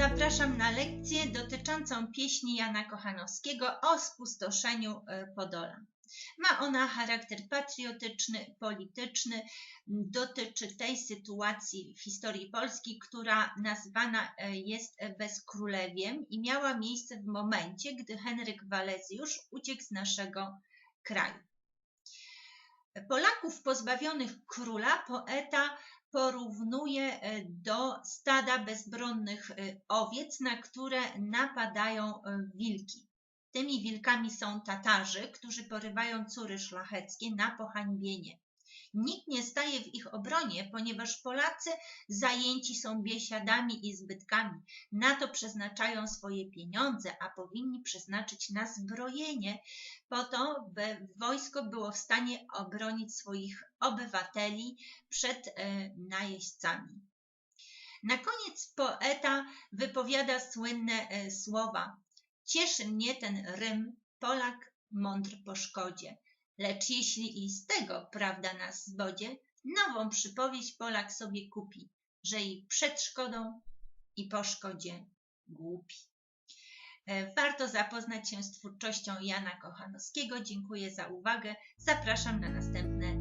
zapraszam na lekcję dotyczącą pieśni Jana Kochanowskiego o spustoszeniu e, Podola. Ma ona charakter patriotyczny, polityczny, dotyczy tej sytuacji w historii Polski, która nazwana e, jest bezkrólewiem i miała miejsce w momencie, gdy Henryk Walezjusz uciekł z naszego kraju. Polaków pozbawionych króla poeta porównuje e, do stada bezbronnych e, owiec, na które napadają e, wilki. Tymi wilkami są Tatarzy, którzy porywają córy szlacheckie na pohańbienie. Nikt nie staje w ich obronie, ponieważ Polacy zajęci są biesiadami i zbytkami. Na to przeznaczają swoje pieniądze, a powinni przeznaczyć na zbrojenie, po to, by wojsko było w stanie obronić swoich obywateli przed e, najeźdźcami. Na koniec poeta wypowiada słynne e, słowa: Cieszy mnie ten Rym, Polak mądr po szkodzie. Lecz jeśli i z tego prawda nas zbodzie, nową przypowieść Polak sobie kupi, że i przed szkodą i po szkodzie głupi. E, warto zapoznać się z twórczością Jana Kochanowskiego. Dziękuję za uwagę. Zapraszam na następne